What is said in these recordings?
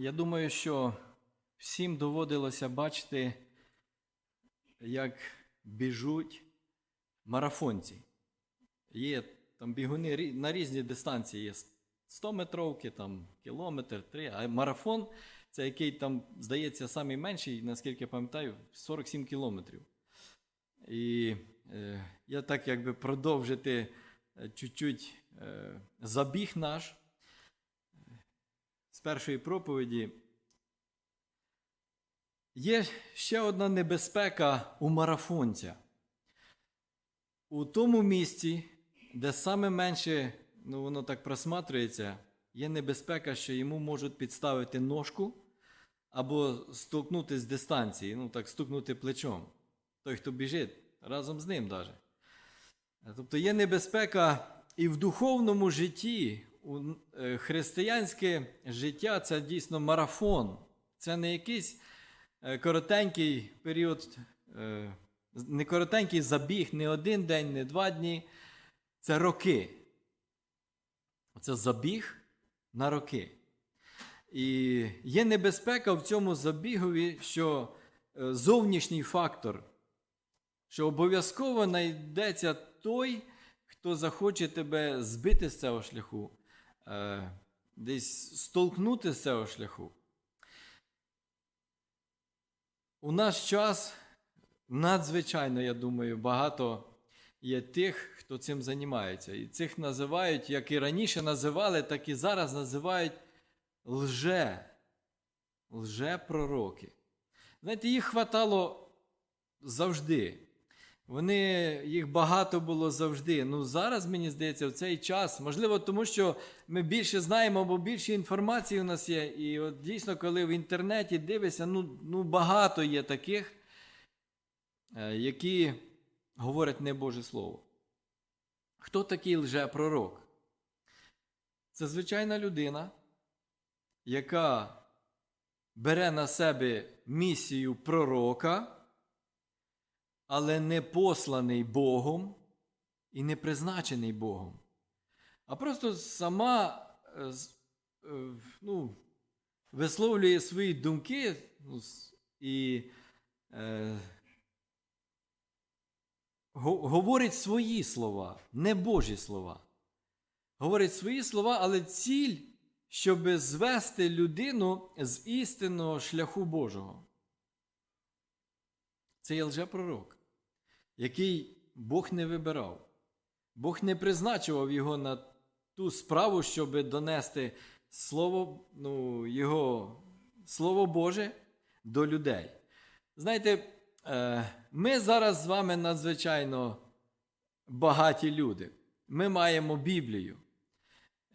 Я думаю, що всім доводилося бачити, як біжуть марафонці. Є там бігуни на різні дистанції. Є 100 метровки, там кілометр, 3, а марафон це який там, здається, самий менший, наскільки пам'ятаю, 47 кілометрів. І е, я так якби продовжити е, чуть-чуть е, забіг наш першої проповіді. Є ще одна небезпека у марафонця. У тому місці, де саме менше, ну воно так просматрюється, є небезпека, що йому можуть підставити ножку або столкнути з дистанції, ну так стукнути плечом. Той, хто біжить, разом з ним даже. Тобто є небезпека і в духовному житті, християнське життя це дійсно марафон. Це не якийсь е, коротенький період, е, не коротенький забіг, не один день, не два дні. Це роки. Це забіг на роки. І є небезпека в цьому забігові, що е, зовнішній фактор, що обов'язково знайдеться той, хто захоче тебе збити з цього шляху, е, десь столкнути з цього шляху. У наш час надзвичайно, я думаю, багато є тих, хто цим займається. І цих називають, як і раніше називали, так і зараз називають лже, лжепророки. Знаєте, їх хватало завжди. Вони, їх багато було завжди. Ну зараз, мені здається, в цей час, можливо, тому що ми більше знаємо, або більше інформації у нас є. І от дійсно, коли в інтернеті дивишся, ну, ну багато є таких, е, які говорять не Боже Слово. Хто такий лжепророк? Це звичайна людина, яка бере на себе місію пророка, але не посланий Богом і не призначений Богом. А просто сама е, е, ну, висловлює свої думки ну, і е, говорить свої слова, не Божі слова. Говорить свої слова, але ціль, щоб звести людину з істинного шляху Божого. Це є лжепророк, який Бог не вибирав. Бог не призначував його на ту справу, щоб донести Слово, ну, Його Слово Боже до людей. Знаєте, е, ми зараз з вами надзвичайно багаті люди. Ми маємо Біблію.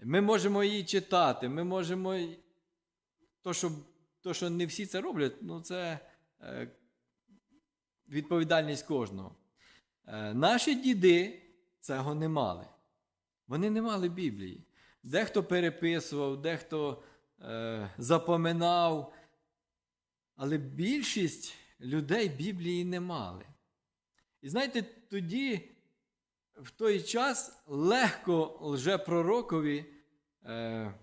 Ми можемо її читати, ми можемо. То, що, то, що не всі це роблять, ну це е, відповідальність кожного. Е, наші діди цього не мали. Вони не мали Біблії. Дехто переписував, дехто е, запоминав, але більшість людей Біблії не мали. І знаєте, тоді, в той час, легко лжепророкові е,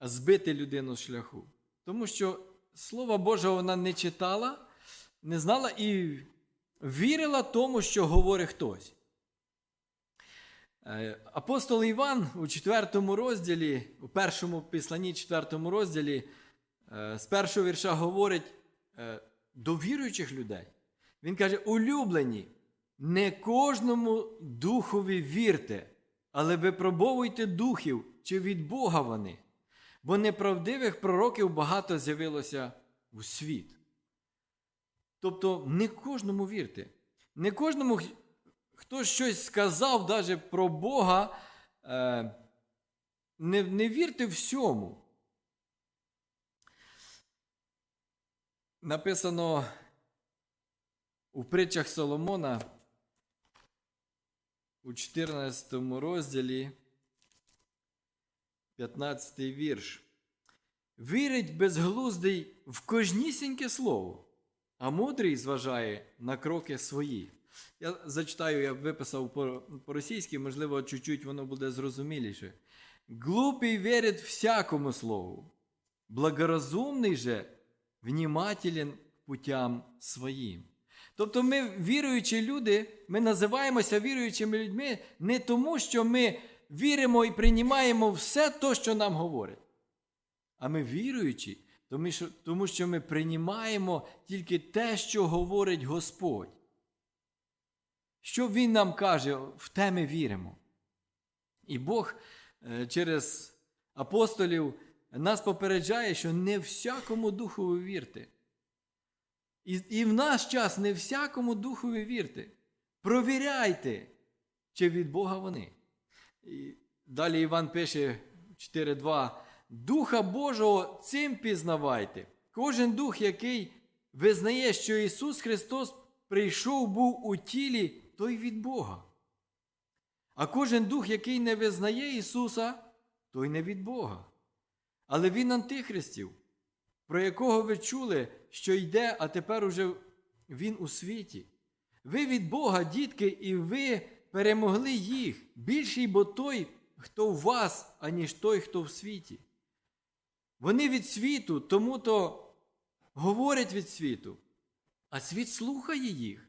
збити людину з шляху. Тому що Слово Боже вона не читала, не знала і вірила тому, що говорить хтось. Е, Апостол Іван у 4 розділі, у першому післанні 4 розділі, е, з першого вірша говорить е, до віруючих людей. Він каже: улюблені, не кожному духові вірте, але випробовуйте духів, чи від Бога вони, бо неправдивих пророків багато з'явилося у світ. Тобто не кожному вірте. Не кожному, хто щось сказав даже про Бога, е, не, не вірте всьому. Написано у притчах Соломона у 14 розділі, 15 вірш. Вірить безглуздий в кожнісіньке слово, а мудрий зважає на кроки свої. Я зачитаю, я виписав по- по-російськи, можливо, чуть-чуть воно буде зрозуміліше. Глупий вірить всякому слову, благоразумний же внімателен путям своїм. Тобто ми, віруючі люди, ми називаємося віруючими людьми не тому, що ми віримо і приймаємо все те, що нам говорять. А ми віруючі, тому що, ми приймаємо тільки те, що говорить Господь. Що Він нам каже, в те ми віримо. І Бог е, через апостолів нас попереджає, що не всякому духові вірте. І, і в наш час не всякому духові вірте. Провіряйте, чи від Бога вони. І далі Іван пише 4.2. Духа Божого цим пізнавайте. Кожен дух, який визнає, що Ісус Христос прийшов був у тілі, той від Бога. А кожен дух, який не визнає Ісуса, той не від Бога. Але Він антихристів, про якого ви чули, що йде, а тепер уже Він у світі. Ви від Бога, дітки, і ви перемогли їх. Більший бо той, хто в вас, аніж той, хто в світі. Вони від світу, тому то говорять від світу, а світ слухає їх.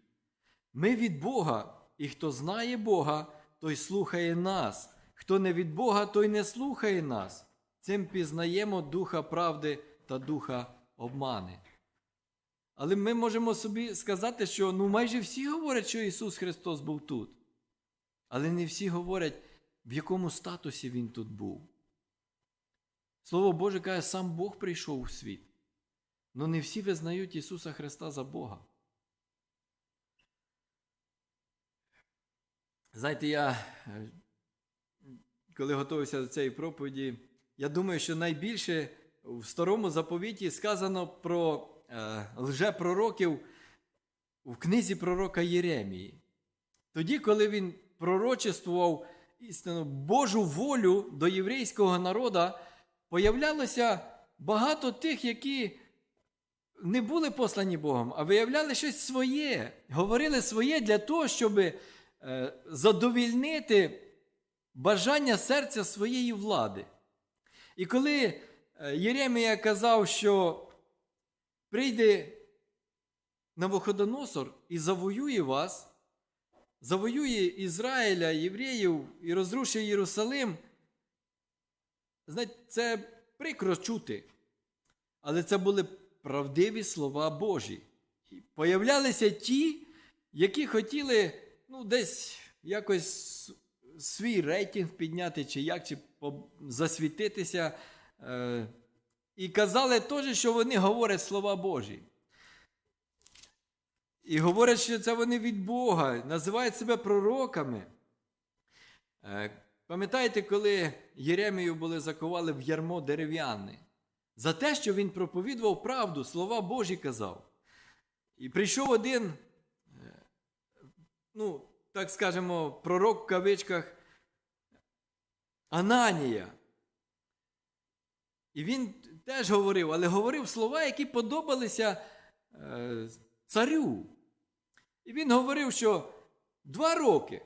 Ми від Бога, і хто знає Бога, той слухає нас. Хто не від Бога, той не слухає нас. Цим пізнаємо духа правди та духа обмани. Але ми можемо собі сказати, що ну майже всі говорять, що Ісус Христос був тут. Але не всі говорять, в якому статусі Він тут був. Слово Боже каже, сам Бог прийшов у світ. але не всі визнають Ісуса Христа за Бога. Знаєте, я, е, коли готувався до цієї проповіді, я думаю, що найбільше в старому заповіті сказано про е, лжепророків в книзі пророка Єремії. Тоді, коли він пророчествував істину Божу волю до єврейського народу, появлялося багато тих, які не були послані Богом, а виявляли щось своє, говорили своє для того, щоб е, задовільнити бажання серця своєї влади. І коли е, Єремія казав, що прийде Навуходоносор і завоює вас, завоює Ізраїля, євреїв і розрушить Єрусалим, знаєте, це прикро чути. Але це були правдиві слова Божі. І Появлялися ті, які хотіли ну, десь якось свій рейтинг підняти, чи як, чи засвітитися. Е, і казали теж, що вони говорять слова Божі. І говорять, що це вони від Бога, називають себе пророками. Е, пам'ятаєте, коли Єремію були закували в ярмо дерев'яне? За те, що він проповідував правду, слова Божі казав. І прийшов один, е, ну, так скажемо, пророк в кавичках Ананія. І він теж говорив, але говорив слова, які подобалися е, царю. І він говорив, що два роки.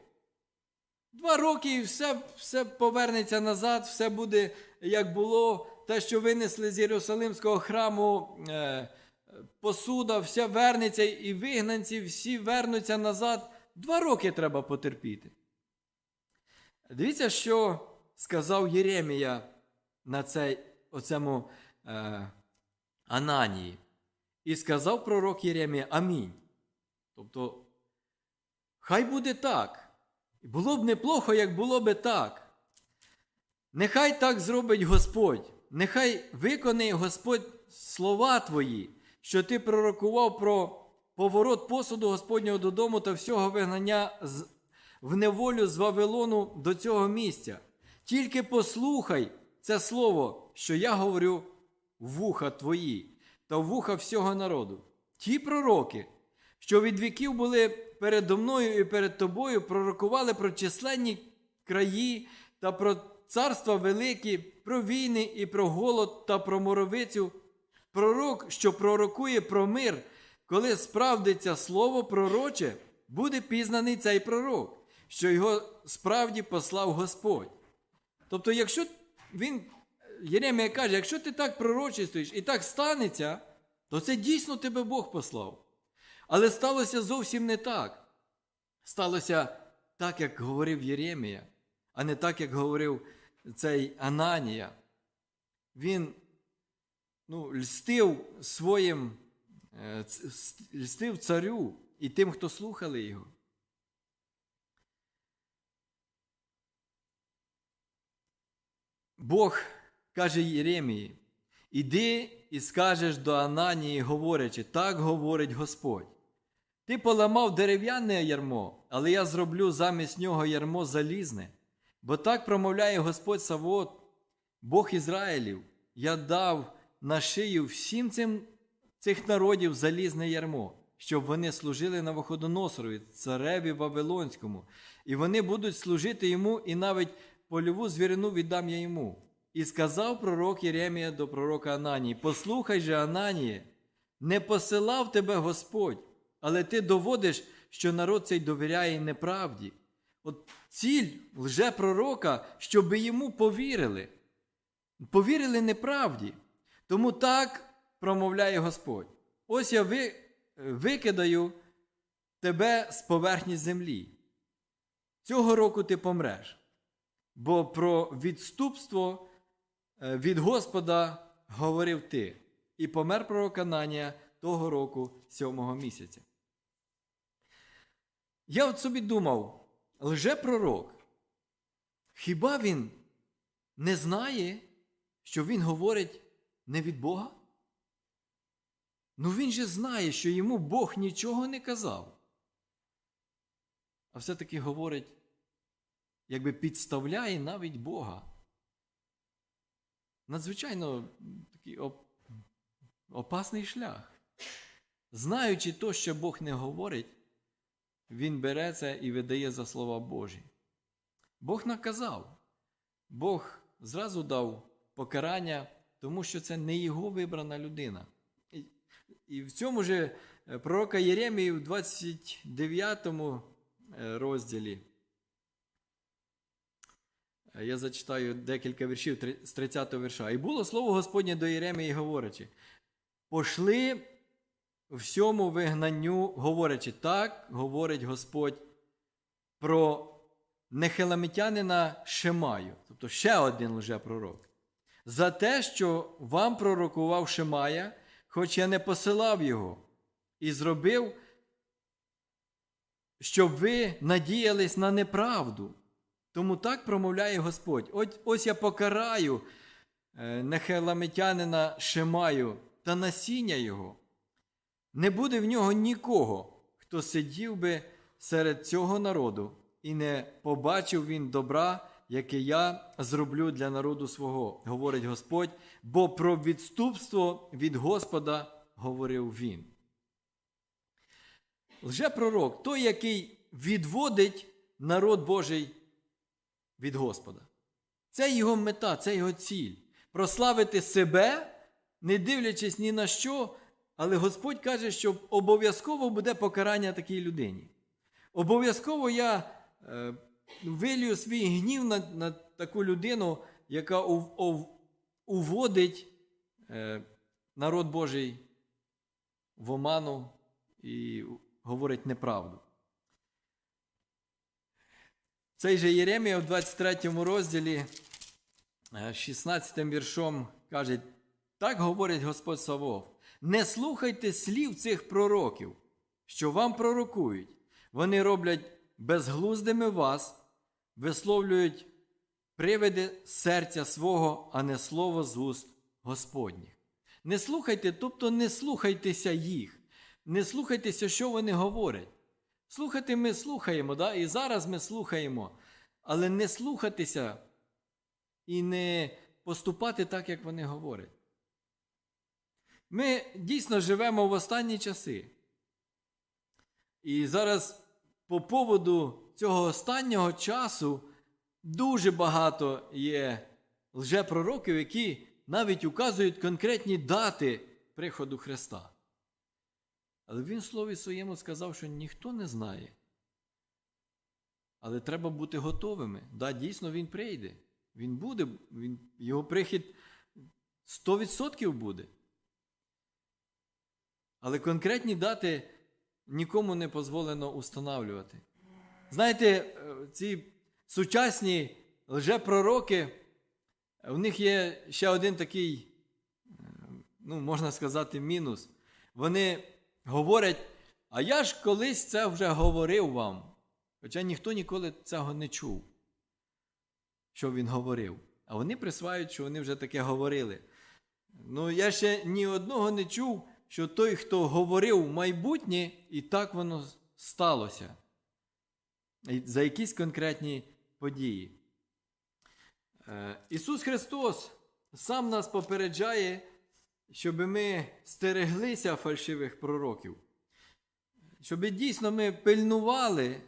Два роки і все все повернеться назад, все буде як було. Те, що винесли з Єрусалимського храму е, посуда, все вернеться, і вигнанці всі вернуться назад. Два роки треба потерпіти. Дивіться, що сказав Єремія на цей, оцьому е, Ананії. І сказав пророк Єремія Амінь. Тобто, хай буде так. І було б неплохо, як було би так. Нехай так зробить Господь, нехай виконає Господь слова твої, що ти пророкував про поворот посуду Господнього додому та всього вигнання в неволю з Вавилону до цього місця. Тільки послухай це слово, що я говорю вуха твої та вуха всього народу. Ті пророки, що від віків були передо мною і перед тобою, пророкували про численні краї та про царства великі, про війни і про голод та про моровицю. Пророк, що пророкує про мир, коли справдиться слово пророче, буде пізнаний цей пророк, що його справді послав Господь. Тобто, якщо він Єремія каже, якщо ти так пророчествуєш і так станеться, то це дійсно тебе Бог послав. Але сталося зовсім не так. Сталося так, як говорив Єремія, а не так, як говорив цей Ананія. Він ну, льстив своїм, е, льстив царю і тим, хто слухали його. Бог каже Єремії, іди і скажеш до Ананії, говорячи, так говорить Господь. Ти поламав дерев'яне ярмо, але я зроблю замість нього ярмо залізне. Бо так промовляє Господь Савот, Бог Ізраїлів, я дав на шию всім цим цих народів залізне ярмо, щоб вони служили на Виходоносорові, цареві Вавилонському, і вони будуть служити йому, і навіть польову звірину віддам я йому. І сказав пророк Єремія до пророка Ананії: Послухай же, Ананіє, не посилав тебе Господь, але ти доводиш, що народ цей довіряє неправді. От ціль лжепророка, щоб йому повірили. Повірили неправді. Тому так промовляє Господь. Ось я ви, викидаю тебе з поверхні землі. Цього року ти помреш. Бо про відступство е, від Господа говорив ти. І помер пророк Ананія того року сьомого місяця. Я от собі думав, лжепророк, хіба він не знає, що він говорить не від Бога? Ну він же знає, що йому Бог нічого не казав. А все-таки говорить, якби підставляє навіть Бога. Надзвичайно такий оп- опасний шлях. Знаючи то, що Бог не говорить, він бере це і видає за слова Божі. Бог наказав, Бог зразу дав покарання, тому що це не його вибрана людина. І, і в цьому же е, пророка Єремії в 29 е, розділі. е, Я зачитаю декілька віршів з 30 вірша. І було слово Господнє до Єремії, говорячи: пошли всьому вигнанню, говорячи, так говорить Господь про нехеламітянина Шемаю, тобто ще один лжепророк. За те, що вам пророкував Шемая, хоч я не посилав його, і зробив, щоб ви надіялись на неправду. Тому так промовляє Господь. Ось, ось я покараю е, нехеламітянина Шемаю та насіння його. Не буде в нього нікого, хто сидів би серед цього народу, і не побачив він добра, яке я зроблю для народу свого, говорить Господь, бо про відступство від Господа говорив він. Лжепророк той, який відводить народ Божий від Господа. Це його мета, це його ціль. Прославити себе, не дивлячись ні на що, але Господь каже, що обов'язково буде покарання такій людині. Обов'язково я е, вилію свій гнів на, на таку людину, яка ув, ув, уводить е, народ Божий в оману і говорить неправду. Цей же Єремія в 23 розділі, е, 16 віршом каже: так говорить Господь Савов. Не слухайте слів цих пророків, що вам пророкують. Вони роблять безглуздими вас, висловлюють привиди серця свого, а не слово з уст Господніх. Не слухайте, тобто не слухайтеся їх, не слухайтеся, що вони говорять. Слухати ми слухаємо, да? і зараз ми слухаємо, але не слухатися і не поступати так, як вони говорять. Ми дійсно живемо в останні часи. І зараз по поводу цього останнього часу дуже багато є лжепророків, які навіть указують конкретні дати приходу Христа. Але він в слові своєму сказав, що ніхто не знає. Але треба бути готовими. Да, дійсно, він прийде. Він буде, він, його прихід 100% буде. Але конкретні дати нікому не дозволено установлювати. Знаєте, е, ці сучасні лжепророки, в них є ще один такий, е, ну, можна сказати, мінус. Вони говорять, а я ж колись це вже говорив вам. Хоча ніхто ніколи цього не чув, що він говорив. А вони присвають, що вони вже таке говорили. Ну, я ще ні одного не чув, що той, хто говорив майбутнє, і так воно сталося. За якісь конкретні події. Е, Ісус Христос сам нас попереджає, щоб ми стереглися фальшивих пророків. Щоб дійсно ми пильнували,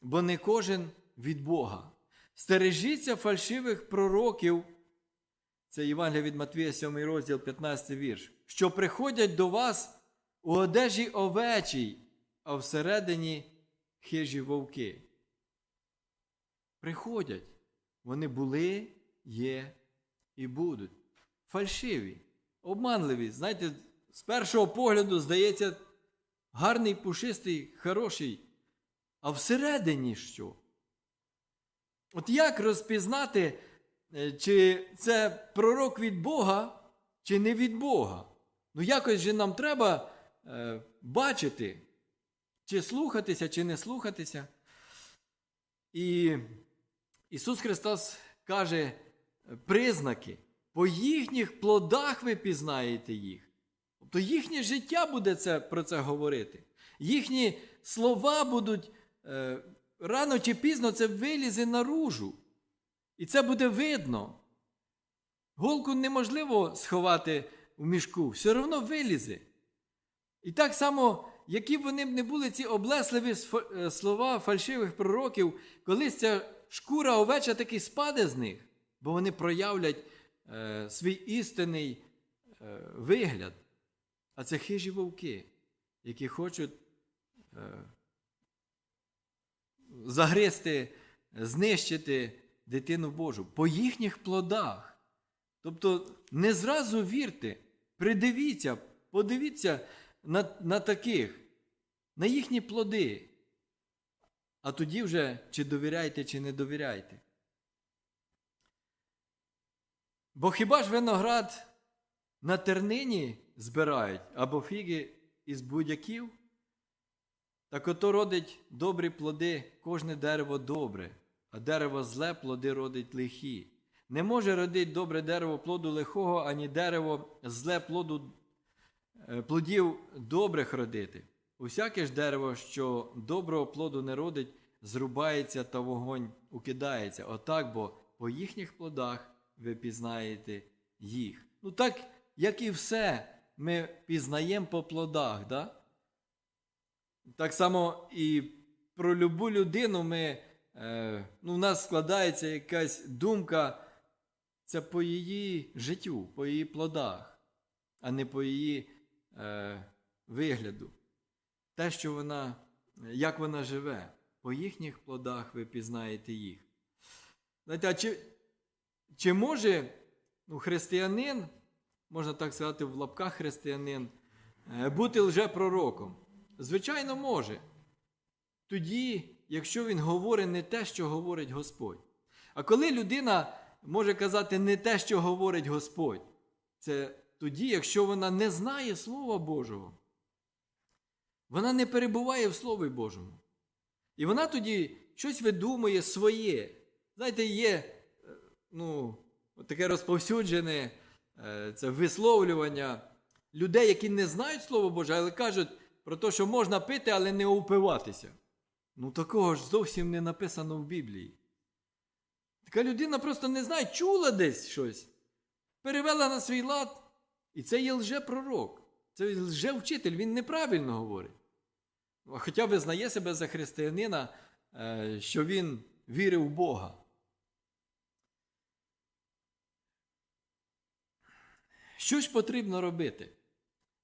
бо не кожен від Бога. Стережіться фальшивих пророків. Це Євангелія від Матвія, 7 розділ, 15 вірш. Що приходять до вас у одежі овечій, а всередині хижі вовки. Приходять. Вони були, є і будуть. Фальшиві, обманливі. Знаєте, з першого погляду здається, гарний, пушистий, хороший. А всередині що? От як розпізнати, е, чи це пророк від Бога, чи не від Бога? Ну, якось же нам треба е, бачити, чи слухатися, чи не слухатися. І Ісус Христос каже е, признаки, по їхніх плодах ви пізнаєте їх. Тобто їхнє життя буде це, про це говорити. Їхні слова будуть е, рано чи пізно це вилізе наружу. І це буде видно. Голку неможливо сховати в мішку, все одно вилізе. І так само, які б вони б не були ці облесливі е, слова фальшивих пророків, колись ця шкура овеча таки спаде з них, бо вони проявлять е, свій істинний е, вигляд. А це хижі вовки, які хочуть е, загризти, знищити дитину Божу по їхніх плодах. Тобто не зразу вірте, придивіться, подивіться на, на таких, на їхні плоди. А тоді вже чи довіряйте, чи не довіряйте. Бо хіба ж виноград на тернині збирають або фіги із будяків? Так ото родить добрі плоди кожне дерево добре, а дерево зле плоди родить лихі. Не може родити добре дерево плоду лихого, ані дерево зле плоду, е, плодів добрих родити. Усяке ж дерево, що доброго плоду не родить, зрубається та вогонь укидається. Отак, бо по їхніх плодах ви пізнаєте їх. Ну так, як і все, ми пізнаємо по плодах. Да? Так само і про любу людину ми, е, ну, в нас складається якась думка, це по її життю, по її плодах, а не по її е, вигляду. Те, що вона, як вона живе, по їхніх плодах ви пізнаєте їх. Знаєте, а чи, чи може ну, християнин, можна так сказати, в лапках християнин, е, бути лжепророком? Звичайно, може. Тоді, якщо він говорить не те, що говорить Господь. А коли людина може казати не те, що говорить Господь, це тоді, якщо вона не знає Слова Божого, вона не перебуває в Слові Божому. І вона тоді щось видумує своє. Знаєте, є е, ну, таке розповсюджене е, це висловлювання людей, які не знають Слово Боже, але кажуть про те, що можна пити, але не упиватися. Ну, такого ж зовсім не написано в Біблії. Така людина просто не знає, чула десь щось, перевела на свій лад, і це є лжепророк. Це лжевчитель, він неправильно говорить. Хоча визнає себе за християнина, е, що він вірив в Бога. Що ж потрібно робити?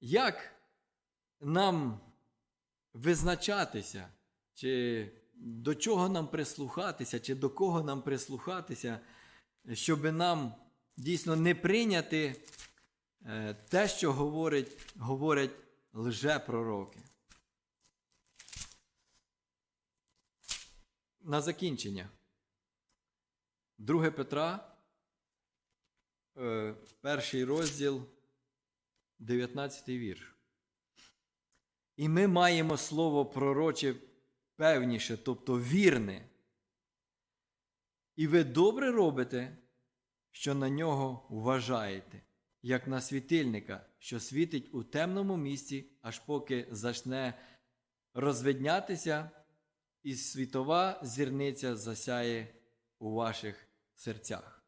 Як нам визначатися, чи до чого нам прислухатися, чи до кого нам прислухатися, щоб нам дійсно не прийняти е, те, що говорить, говорять лжепророки. На закінчення. 2 Петра, е, перший розділ, 19 вірш. І ми маємо слово пророче певніше, тобто вірне. І ви добре робите, що на нього вважаєте, як на світильника, що світить у темному місці, аж поки зачне розвиднятися, і світова зірниця засяє у ваших серцях.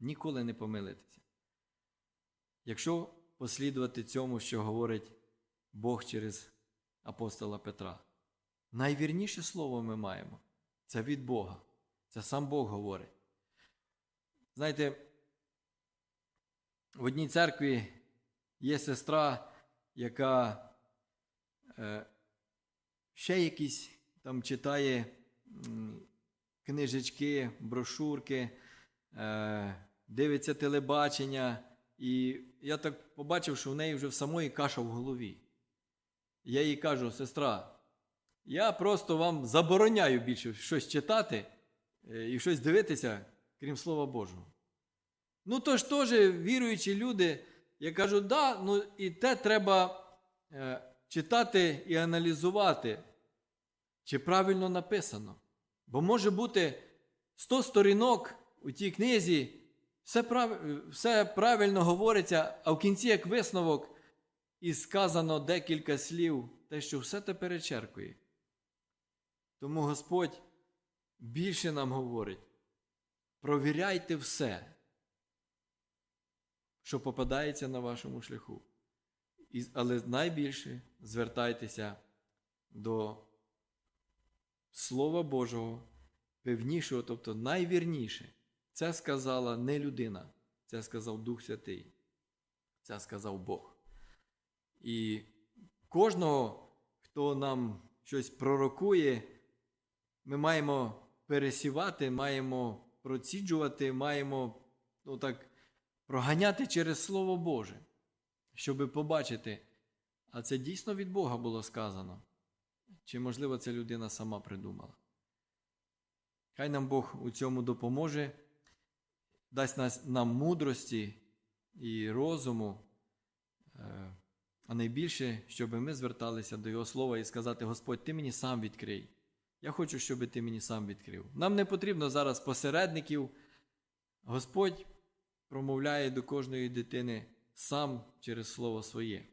Ніколи не помилитеся. Якщо послідувати цьому, що говорить Бог через апостола Петра, найвірніше слово ми маємо це від Бога. Це сам Бог говорить. Знаєте, в одній церкві є сестра, яка е, ще якісь там читає книжечки, брошурки, е, дивиться телебачення. І я так побачив, що в неї вже в самої каша в голові. Я їй кажу, сестра, я просто вам забороняю більше щось читати е, і щось дивитися, крім Слова Божого. Ну, то ж теж віруючі люди, я кажу, да, ну і те треба е, читати і аналізувати, чи правильно написано. Бо може бути 100 сторінок у тій книзі, все, прав... все правильно говориться, а в кінці, як висновок, і сказано декілька слів, те, що все те перечеркує. Тому Господь більше нам говорить: провіряйте все, що попадається на вашому шляху. Але найбільше звертайтеся до Слова Божого, певнішого, тобто найвірніше. Це сказала не людина, це сказав Дух Святий, це сказав Бог. І кожного, хто нам щось пророкує, ми маємо пересівати, маємо проціджувати, маємо ну, так, проганяти через Слово Боже, щоб побачити, а це дійсно від Бога було сказано. Чи, можливо, це людина сама придумала. Хай нам Бог у цьому допоможе, дасть нас, нам мудрості і розуму, е, а найбільше, щоб ми зверталися до Його Слова і сказати: Господь, Ти мені сам відкрий. Я хочу, щоб Ти мені сам відкрив. Нам не потрібно зараз посередників. Господь промовляє до кожної дитини сам через Слово своє.